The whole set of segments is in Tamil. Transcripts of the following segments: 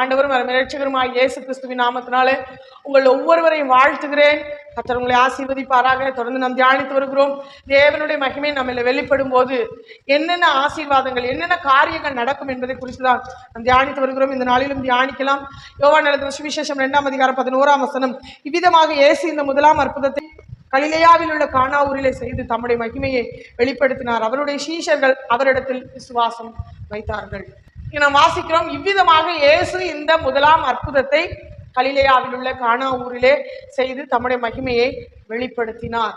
ஆண்டவரும் ரட்சகருமாய் இயேசு கிறிஸ்துவின் நாமத்தினாலே உங்கள் ஒவ்வொருவரையும் வாழ்த்துகிறேன். கத்தர் உங்களை ஆசீர்வதிப்பாராக. தொடர்ந்து நாம் தியானித்து வருகிறோம். தேவனுடைய மகிமை நம்மள வெளிப்படும் போது என்னென்ன ஆசீர்வாதங்கள் என்னென்ன காரியங்கள் நடக்கும் என்பதை குறித்து தான் நாம் தியானித்து வருகிறோம். இந்த நாளிலும் தியானிக்கலாம். யோவான் எழுதின சுவிசேஷம் இரண்டாம் அதிகாரம் பதினோராம் வசனம். இவ்விதமாக இயேசு இந்த முதலாம் அற்புதத்தை கலிலேயாவில் உள்ள கானா ஊரிலே செய்து தம்முடைய மகிமையை வெளிப்படுத்தினார். அவருடைய சீஷர்கள் அவரிடத்தில் விசுவாசம் வைத்தார்கள். நாம் வாசிக்கிறோம். இவ்விதமாக இயேசு இந்த முதலாம் அற்புதத்தை கலிலேயாவில் உள்ள கானா ஊரிலே செய்து தம்முடைய மகிமையை வெளிப்படுத்தினார்.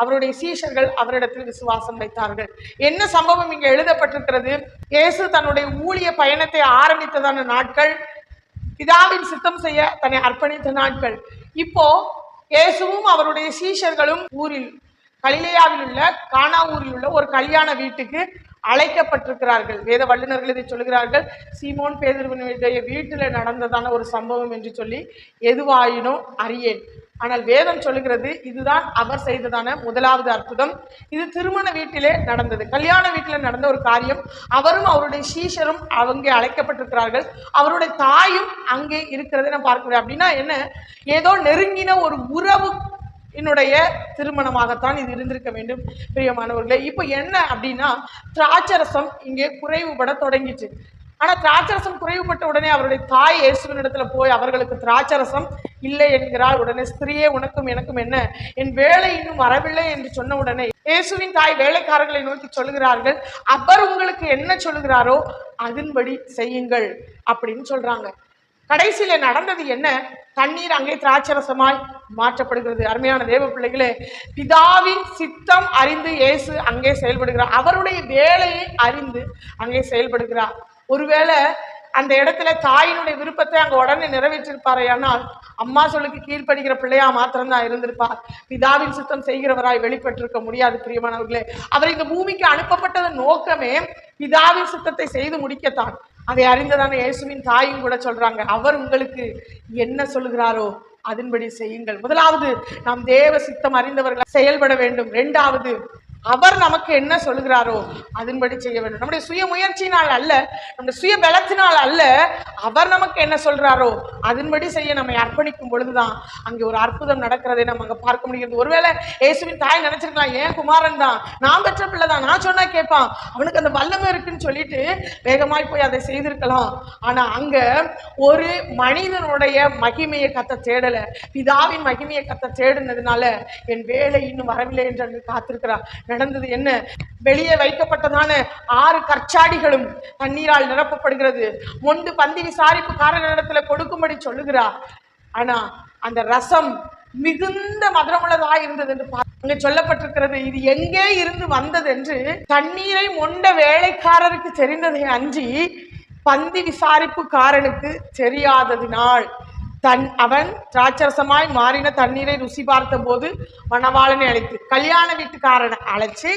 அவருடைய சீஷர்கள் அவரிடத்தில் விசுவாசம் வைத்தார்கள். என்ன சம்பவம் இங்கே எழுதப்பட்டிருக்கிறது? இயேசு தன்னுடைய ஊழிய பயணத்தை ஆரம்பித்ததான நாட்கள் பிதாவின் சித்தம் செய்ய தன்னை அர்ப்பணித்த நாட்கள். இப்போ இயேசுவும் அவருடைய சீஷர்களும் ஊரில் கலிலேயாவில் உள்ள கானா ஊரில் உள்ள ஒரு கல்யாண வீட்டுக்கு அழைக்கப்பட்டிருக்கிறார்கள். வேத வல்லுநர்கள் இதை சொல்கிறார்கள் சீமோன் பேதர்வனுடைய வீட்டில் நடந்ததான ஒரு சம்பவம் என்று சொல்லி எதுவாயினோ அறியேன். ஆனால் வேதம் சொல்லுகிறது இதுதான் அவர் செய்ததான முதலாவது அற்புதம். இது திருமண வீட்டிலே நடந்தது. கல்யாண வீட்டில் நடந்த ஒரு காரியம். அவரும் அவருடைய சீஷரும் அங்கே அழைக்கப்பட்டிருக்கிறார்கள். அவருடைய தாயும் அங்கே இருக்கிறதை நான் பார்க்கிறேன். அப்படின்னா என்ன? ஏதோ நெருங்கின ஒரு உறவு என்னுடைய திருமணமாகத்தான் இது இருந்திருக்க வேண்டும் பிரியமானவர்களே. இப்போ என்ன அப்படின்னா திராட்சரசம் இங்கே குறைவுபட தொடங்கிச்சு. ஆனால் திராட்சரசம் குறைவுபட்ட உடனே அவருடைய தாய் இயேசுவனிடத்துல போய் அவர்களுக்கு திராட்சரசம் இல்லை என்கிறார் உடனே ஸ்திரியே உனக்கும் எனக்கும் என்ன? என் வேலை இன்னும் வரவில்லை என்று சொன்ன உடனே இயேசுவின் தாய் வேலைக்காரர்களை நோக்கி சொல்லுகிறார்கள் அவர் உங்களுக்கு என்ன சொல்லுகிறாரோ அதன்படி செய்யுங்கள் அப்படின்னு சொல்றாங்க. கடைசியில நடந்தது என்ன? தண்ணீர் அங்கே திராட்சரசமாய் மாற்றப்படுகிறது. அருமையான தேவ பிள்ளைகளே பிதாவின் சித்தம் அறிந்து இயேசு அங்கே செயல்படுகிறார். அவருடைய வேலையை அறிந்து அங்கே செயல்படுகிறார். ஒருவேளை அந்த இடத்துல தாயினுடைய விருப்பத்தை அங்கே உடனே நிறைவேற்றிருப்பாரே ஆனால் அம்மா சொல்லுக்கு கீழ்ப்படுகிற பிள்ளையா மாத்திரம்தான் இருந்திருப்பார். பிதாவின் சித்தம் செய்கிறவராய் வெளிப்பட்டிருக்க முடியாது பிரியமானவர்களே. அவர் இந்த பூமிக்கு அனுப்பப்பட்டதன் நோக்கமே பிதாவின் சித்தத்தை செய்து முடிக்கத்தான். அதை அறிந்ததான இயேசுவின் தாயும் கூட சொல்றாங்க அவர் உங்களுக்கு என்ன சொல்லுகிறாரோ அதன்படி செய்யுங்கள். முதலாவது நாம் தேவ சித்தம் அறிந்தவர்கள் செயல்பட வேண்டும். இரண்டாவது அவர் நமக்கு என்ன சொல்கிறாரோ அதன்படி செய்ய வேண்டும். நம்முடைய சுய முயற்சியினால் அல்ல நம்முடைய சுய பலத்தினால் அல்ல அவர் நமக்கு என்ன சொல்றாரோ அதன்படி செய்ய நம்மை அர்ப்பணிக்கும் பொழுதுதான் அங்கே ஒரு அற்புதம் நடக்கிறதை நம்ம அங்க பார்க்க முடிகிறது. ஒருவேளை இயேசுவின் தாய் நினைச்சிருக்கலாம் ஏன் குமாரன் தான்? நான் பெற்ற பிள்ளை தான். நான் சொன்னா கேட்பான். அவனுக்கு அந்த வல்லமை இருக்குன்னு சொல்லிட்டு வேகமாய் போய் அதை செய்திருக்கலாம். ஆனா அங்க ஒரு மனிதனுடைய மகிமையை கத்த தேடல. பிதாவின் மகிமையை கத்த தேடினதுனால என் வேலை இன்னும் வரவில்லை என்று அங்கு காத்திருக்கிறார். நடந்தது என்ன? வெளியே வைக்கப்பட்டதான ஆறு கற்சாடிகளும் தண்ணீரால் நிரப்பப்படுகிறது. முன்பு பந்தி விசாரிப்பு காரணத்துல கொடுக்கும்படி சொல்லுகிறார் ஆனா அந்த ரசம் மிகுந்த மதுரமுள்ளதா இருந்தது என்று பா- சொல்லப்பட்டிருக்கிறது. இது எங்கே இருந்து வந்தது என்று தண்ணீரை மொண்ட வேலைக்காரருக்கு தெரிந்ததை அன்றி பந்தி விசாரிப்புக்காரனுக்கு தெரியாததினால் தன் அவன் திராட்சரசமாய் மாறின தண்ணீரை ருசி பார்த்தபோது மணவாளனை அழைத்து கல்யாண வீட்டுக்காரனை அழைச்சு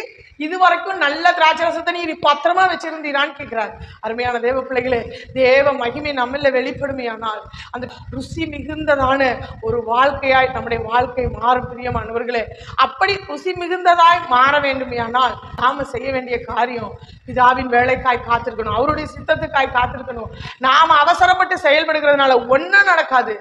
இதுவரைக்கும் நல்ல திராட்சரசத்தை நீ பத்திரமா வச்சிருந்தீரான்னு கேட்கிறார். அருமையான தேவ பிள்ளைகளே தேவ மகிமை நம்மள வெளிப்படுமையானால் அந்த ருசி மிகுந்ததான ஒரு வாழ்க்கையாய் நம்முடைய வாழ்க்கை மாறும் பிரியமானவர்களே அப்படி ருசி மிகுந்ததாய் மாற வேண்டுமையானால் நாம செய்ய வேண்டிய காரியம் பிதாவின் வேலைக்காய் காத்திருக்கணும் அவருடைய சித்தத்துக்காய் காத்திருக்கணும். நாம் அவசரப்பட்டு செயல்படுகிறதுனால ஒன்றும் நடக்காது.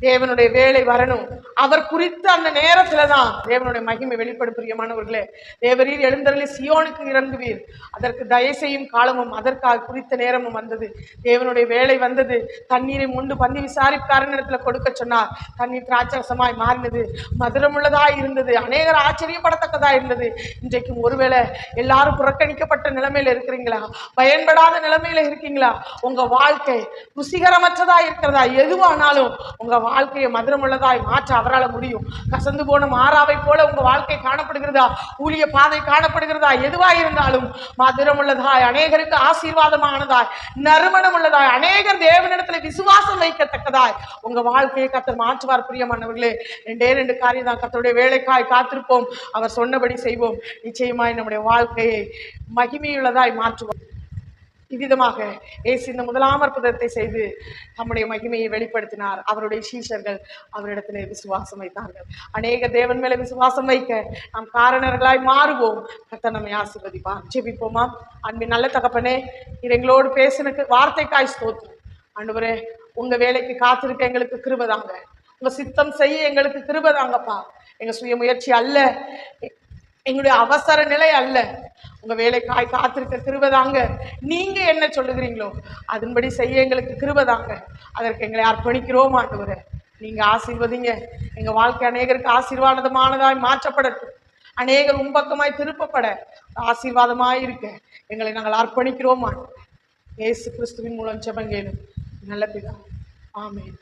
தேவனுடைய வேலை வரணும். அவர் குறித்த அந்த நேரத்துல தான் தேவனுடைய மகிமை வெளிப்படும் பிரியமானவர்களே தேவரீர் எழுந்தருளி சியோனுக்கு இறங்குவீர். அதற்கு தயவு செய்யும் காலமும் அதற்காக குறித்த நேரமும் வந்தது. தேவனுடைய வேலை வந்தது. தண்ணீரை முண்டு பந்தி விசாரிப்பாரன் இடத்துல கொடுக்க சொன்னார். தண்ணீர் திராட்சரசமாய் மாறினது. மதுரமுள்ளதாய் இருந்தது. அநேகர் ஆச்சரியப்படத்தக்கதா இருந்தது. இன்றைக்கும் ஒருவேளை எல்லாரும் புறக்கணிக்கப்பட்ட நிலைமையில இருக்கிறீங்களா? பயன்படாத நிலைமையில இருக்கீங்களா? உங்க வாழ்க்கை ருசிகரமற்றதா இருக்கிறதா? எதுவானாலும் உங்க வாழ்க்கையை மதுரமுள்ளதாய் மாற்ற அவரால் முடியும். கசந்து போன மாறாவை போல உங்க வாழ்க்கை காணப்படுகிறதா? ஊழிய பாதை காணப்படுகிறதா? எதுவா இருந்தாலும் மதுரமுள்ளதாய் அநேகருக்கு ஆசீர்வாதமானதாய் நறுமணம் உள்ளதாய் அநேகர் தேவனிடத்துல விசுவாசம் வைக்கத்தக்கதாய் உங்க வாழ்க்கையை கத்தர் மாற்றுவார் பிரியமானவர்களே. ரெண்டே ரெண்டு காரியம் தான். கத்தருடைய வேலைக்காய் காத்திருப்போம். அவர் சொன்னபடி செய்வோம். நிச்சயமாய் நம்முடைய வாழ்க்கையை மகிமையுள்ளதாய் மாற்றுவோம். இவ்விதமாக இயேசு இந்த முதலாம் அற்புதத்தை செய்து நம்முடைய மகிமையை வெளிப்படுத்தினார். அவருடைய சீஷர்கள் அவரிடத்திலே விசுவாசம் வைத்தார்கள். அநேக தேவன் மேலே விசுவாசம் வைக்க நாம் காரணர்களாய் மாறுவோம். கத்த நம்மை ஆசிர்வதிப்பார். ஜெபிப்போமா? அன்பின் நல்ல தகப்பனே இது எங்களோடு பேசினுக்கு வார்த்தைக்காய் ஸ்தோத்திரம். ஆண்டவரே உங்க வேலைக்கு காத்திருக்க எங்களுக்கு கிருபதாங்க உங்க சித்தம் செய்ய எங்களுக்கு கிருபதாங்கப்பா எங்க சுய முயற்சி அல்ல. எங்களுடைய அவசர நிலை அல்ல. உங்க வேலைக்காய் காத்திருக்க கிருபதாங்க. நீங்க என்ன சொல்லுகிறீங்களோ அதன்படி செய்ய எங்களுக்கு கிருபதாங்க. அதற்கு எங்களை அர்ப்பணிக்கிறோம் ஆண்டவரே நீங்க ஆசீர்வதிங்க. எங்க வாழ்க்கை அநேகருக்கு ஆசீர்வாதமானதாய் மாற்றப்படட்டும். அநேகர் உம்பக்கமாய் திருப்பப்பட ஆசீர்வாதமாய் இருக்க. எங்களை நாங்கள் அர்ப்பணிக்கிறோமா இயேசு கிறிஸ்துவின் மூலம் ஜெபங்கேலும் நல்ல பிதா. ஆமென்.